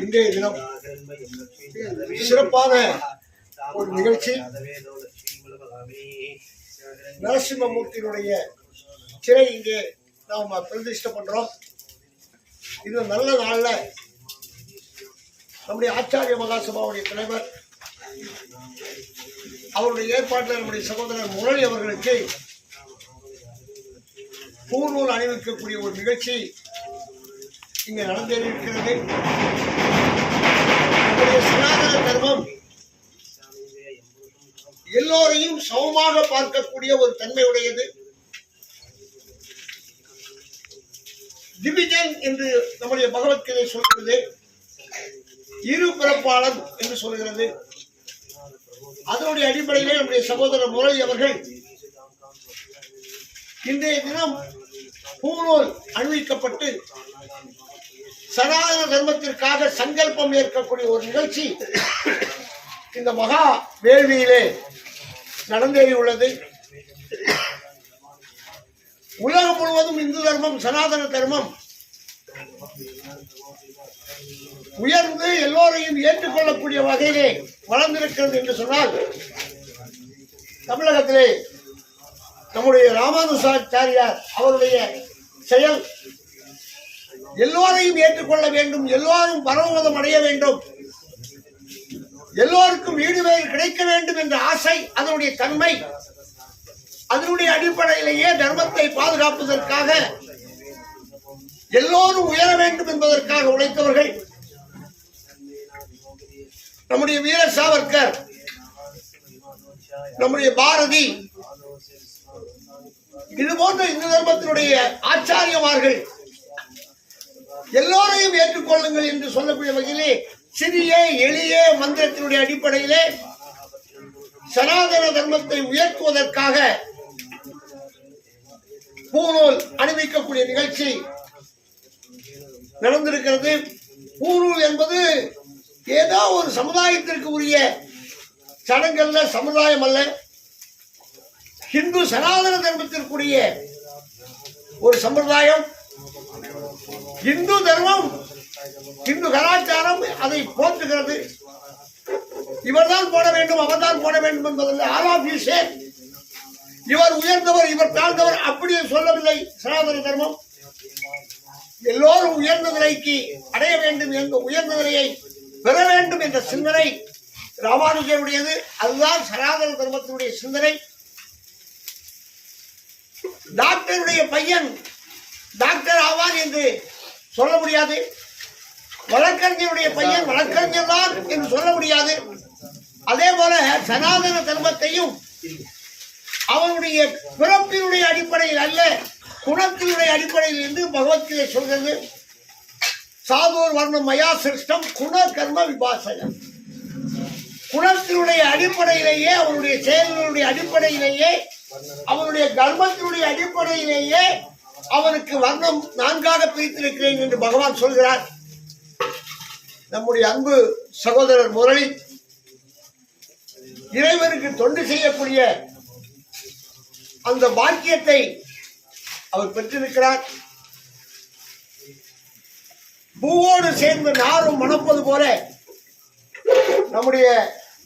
இன்றைய தினம் சிறப்பான ஒரு நிகழ்ச்சி. நரசிம்மமூர்த்தியினுடைய சிலை இங்கே நாம் பிரதிஷ்டை பண்றோம் இந்த நல்ல நாள்ல நம்முடைய ஆச்சாரிய மகாசபாவுடைய தலைவர் அவருடைய ஏற்பாட்டில் நம்முடைய சகோதரர் முரளி அவர்களுக்கு பூநூல் அணிவிக்கக்கூடிய ஒரு நிகழ்ச்சி இங்கே நடந்தேறியிருக்கிறது எல்லோரையும் சமமாக பார்க்கக்கூடிய ஒரு தன்மை உடையது. டிவிஜன் என்று நம்முடைய பகவத்கீதை சொல்கிறது இரு பிறப்பாளன் என்று சொல்கிறது அதனுடைய அடிப்படையிலே நம்முடைய சகோதரர் முரளி அவர்கள் இன்றைய தினம் பூநூல் அணிவிக்கப்பட்டு சனாதன தர்மத்திற்காக சங்கல்பம் ஏற்கக்கூடிய ஒரு நிகழ்ச்சி இந்த மகா வேள்வியிலே நடந்தேறி உள்ளது உலகம் முழுவதும் இந்து தர்மம் சனாதன தர்மம். உயர்ந்து எல்லோரையும் ஏற்றுக்கொள்ளக்கூடிய வகையிலே வளர்ந்திருக்கிறது என்று சொன்னால் தமிழகத்திலே நம்முடைய ராமானுசாச்சாரியார் அவருடைய செயல் எல்லோரையும் ஏற்றுக்கொள்ள வேண்டும் எல்லோரும் பரமதம் அடைய வேண்டும். எல்லோருக்கும் ஈடுபெயர் கிடைக்க வேண்டும் என்ற ஆசை அதனுடைய தன்மை அதனுடைய அடிப்படையிலேயே தர்மத்தை பாதுகாப்பதற்காக எல்லோரும் உயர வேண்டும் என்பதற்காக உழைத்தவர்கள். நம்முடைய வீர சாவர்கர் நம்முடைய பாரதி இது போன்ற இந்து தர்மத்தினுடைய ஆச்சாரியமார்கள் எல்லோரையும் ஏற்றுக்கொள்ளுங்கள் என்று சொல்லக்கூடிய வகையிலே சிறிய எளிய மந்திரத்தினுடைய அடிப்படையிலே சனாதன தர்மத்தை உயர்த்துவதற்காக பூநூல் அணிவிக்கக்கூடிய நிகழ்ச்சி நடந்திருக்கிறது. பூநூல் என்பது ஏதோ ஒரு சமுதாயத்திற்கு உரிய சடங்கல்ல சமுதாயம் அல்ல. ஹிந்து சனாதன தர்மத்திற்குரிய ஒரு சம்பிரதாயம். இந்து தர்மம் இந்து கலாச்சாரம் அதை போற்றுகிறது. இவர்தான் போட வேண்டும் அவர்தான் போட வேண்டும் என்பதில்லை. ஆல் ஆஃப் யூ சேம் இவர் உயர்ந்தவர் இவர் தாழ்ந்தவர் அப்படியே சொல்லவில்லை. சனாதன தர்மம். எல்லோரும் உயர்ந்த நிலைக்கு அடைய வேண்டும் என்ற உயர்ந்த நிலையை பெற வேண்டும் என்ற சிந்தனை ராமானுஜருடையது. அதுதான் சனாதன தர்மத்தினுடைய சிந்தனை. டாக்டருடைய பையன் டாக்டர் ஆவான் என்று சொல்ல முடியாது. வழக்கறிஞருடைய பையன் வழக்கறிஞர் தான் என்று சொல்ல முடியாது. அதே போல சனாதன தர்மத்தையும் அவனுடைய பிறப்பினுடைய அடிப்படையில் அல்ல குணத்தினுடைய அடிப்படையில் என்று பகவத்கீதை சொல்கிறது. சாதோர் வர்ணம் மயா சிருஷ்டம் குண கர்ம விபாசகம் குணத்தினுடைய அடிப்படையிலேயே அவனுடைய செயல்களுடைய அடிப்படையிலேயே அவனுடைய கர்மத்தினுடைய அடிப்படையிலேயே அவனுக்கு வர்ணம் நான்காக பிரித்திருக்கிறேன் என்று பகவான் சொல்கிறார். நம்முடைய அன்பு சகோதரர் முரளி இறைவனுக்கு தொண்டு செய்யக்கூடிய அந்த பாக்கியத்தை அவர் பெற்றிருக்கிறார். பூவோடு சேர்ந்து நாரும் மணப்பது போல நம்முடைய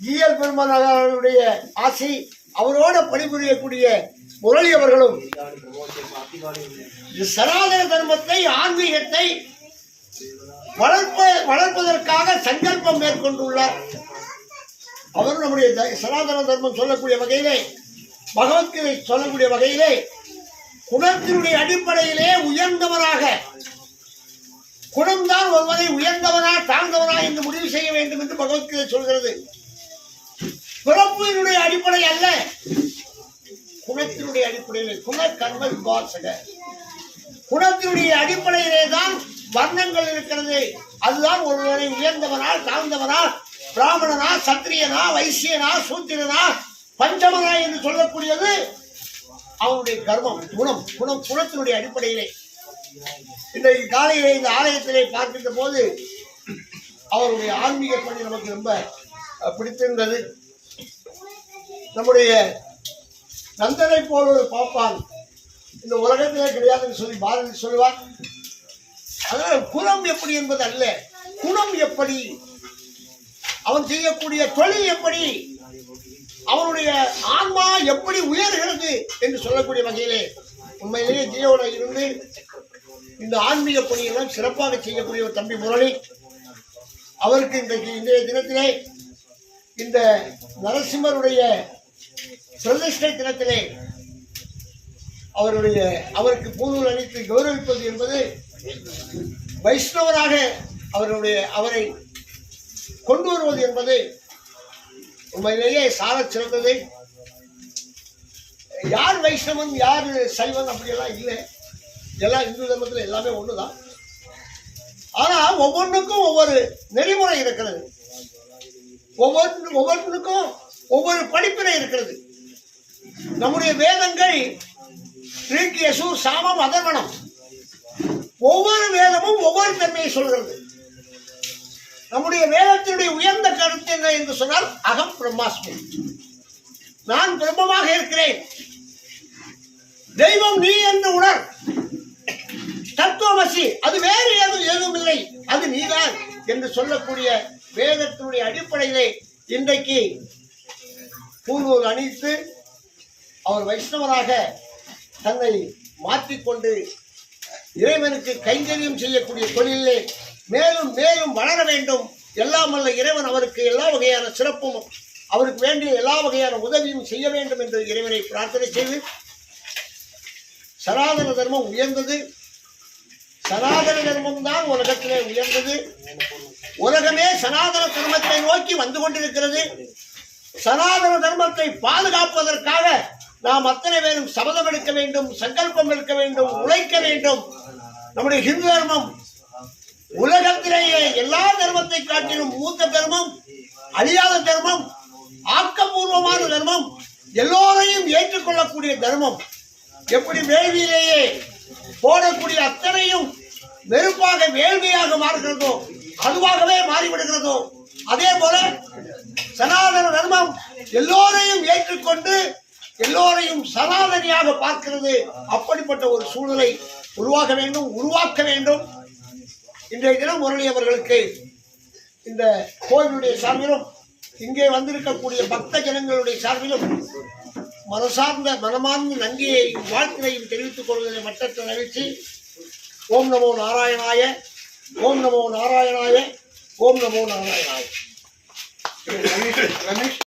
ஜிஎல் பெருமானாருடைய ஆசை அவரோட பணிபுரியக்கூடிய முரளி அவர்களும் சனாதன தர்மத்தை ஆன்மீகத்தை வளர்ப்ப வளர்ப்பதற்காக சங்கல்பம் மேற்கொண்டுள்ளார். அவர் நம்முடைய த- சனாதன தர்மம் சொல்லக்கூடிய வகையிலே பகவத்கீதை சொல்லக்கூடிய வகையிலே குணத்தினுடைய அடிப்படையிலே உயர்ந்தவராக குணம்தான் ஒருவரை உயர்ந்தவனா தாழ்ந்தவனா என்று முடிவு செய்ய வேண்டும் என்று பகவத்கீதை சொல்கிறது. பிறப்பினுடைய அடிப்படை அல்ல குணத்தினுடைய அடிப்படையில் குண கர்ம விபாசக. குணத்தினுடைய அடிப்படையிலே தான் வர்ணங்கள் இருக்கிறது. அதுதான் ஒருவரை உயர்ந்தவனால் தாழ்ந்தவனால் பிராமணனா சத்திரியனா வைசியனா சூத்திரனா பஞ்சமனா என்று சொல்லக்கூடியது அவனுடைய கர்மம் குணம் குணம் குணத்தினுடைய அடிப்படையிலே. இன்றைக்கு காலையிலே இந்த ஆலயத்திலே பார்க்கின்ற போது அவருடைய ஆன்மீக பணி நமக்கு ரொம்ப பிடித்திருந்தது. நம்முடைய நந்தனை போல் ஒரு பாப்பான் இந்த உலகத்திலே கிடையாதுன்னு சொல்லி பாரதி சொல்லுவார். அதனால் குலம் எப்படி என்பது அல்ல குணம் எப்படி? அவன் செய்யக்கூடிய தொழில் எப்படி? அவனுடைய ஆன்மா எப்படி உயர்கிறது என்று சொல்லக்கூடிய வகையிலே உண்மையிலேயே ஜியோட இருந்து இந்த ஆன்மீக பணியெல்லாம் சிறப்பாக செய்யக்கூடிய ஒரு தம்பி முரளி அவருக்கு இன்றைக்கு இன்றைய தினத்திலே இந்த நரசிம்மருடைய பிரதிஷ்டை தினத்திலே அவருடைய அவருக்கு பூர்வல் அளித்து கௌரவிப்பது என்பது வைஷ்ணவராக அவருடைய அவரை கொண்டு வருவது என்பது உண்மையிலேயே சார சிறந்தது. யார் வைஷ்ணவன் யார் சைவன் அப்படியெல்லாம் இல்லை. எல்லாம் இந்து தர்மத்தில் எல்லாமே ஒண்ணுதான். ஆனா ஒவ்வொன்றுக்கும் ஒவ்வொரு நெறிமுறை இருக்கிறது. ஒவ்வொன்று ஒவ்வொன்றுக்கும் ஒவ்வொரு படிப்பினை இருக்கிறது. நம்முடைய வேதங்கள் ரீக் யசு சாமம் அதர்வனம் ஒவ்வொரு வேதமும் ஒவ்வொரு தன்மையை சொல்கிறது. நம்முடைய வேதத்தினுடைய உயர்ந்த கருத்து என்ன என்று சொன்னால் அகம் பிரம்மாஸ்மி. நான் பிரம்மமாக இருக்கிறேன். தெய்வம் நீ என்று உணர். தத்துவமசி அது வேறு எதுவும் எதுவும் இல்லை அது நீதான் என்று சொல்லக்கூடிய வேதத்தினுடைய அடிப்படையிலே இன்றைக்கு பூநூல் அணித்து அவர் வைஷ்ணவராக தன்னை மாற்றிக்கொண்டு இறைவனுக்கு கைங்கரியம் செய்யக்கூடிய தொழிலே மேலும் மேலும் வளர வேண்டும். எல்லாம் அல்ல இறைவன் அவருக்கு எல்லா வகையான சிறப்பும் அவருக்கு வேண்டிய எல்லா வகையான உதவியும் செய்ய வேண்டும் என்று இறைவனை பிரார்த்தனை செய்து சனாதன தர்மம் உயர்ந்தது. சனாதன தர்மம் தான் உலகத்திலே உயர்ந்தது. உலகமே சனாதன தர்மத்தை நோக்கி வந்து கொண்டிருக்கிறது. சனாதன தர்மத்தை பாதுகாப்பதற்காக நாம் அத்தனை பேரும் சபதம் எடுக்க வேண்டும் சங்கல்பம் எடுக்க வேண்டும் உழைக்க வேண்டும். நம்முடைய ஹிந்து தர்மம் உலகத்திலேயே எல்லா தர்மத்தை காட்டிலும் மூத்த தர்மம் அழியாத தர்மம் ஆக்கப்பூர்வமான தர்மம் எல்லோரையும் ஏற்றுக்கொள்ளக்கூடிய தர்மம். எப்படி வேள்வியிலேயே போடக்கூடிய அத்தனையும் வெறுப்பாக வேள்வியாக மாறுகிறதோ அதுவாகவே மாறிவிடுகிறதோ அதே போல சனாதன தர்மம் எல்லோரையும் ஏற்றுக்கொண்டு எல்லோரையும் சனாதனியாக பார்க்கிறது அப்படிப்பட்ட ஒரு சூழலை உருவாக்க வேண்டும் உருவாக்க வேண்டும். இன்றைய தினம் முரளி அவர்களுக்கு இந்த கோவிலுடைய சார்பிலும் இங்கே வந்திருக்கக்கூடிய பக்த ஜனங்களுடைய சார்பிலும் மனசார்ந்த மனமார்ந்த நன்றியையும் வாழ்த்தினையும் தெரிவித்துக் கொள்வதை மட்டத்தில் நிகழ்ச்சி ஓம் நமோ நாராயணாய ஓம் நமோ நாராயணாய ஓம் நமோ நாராயணாய. ரமேஷ்.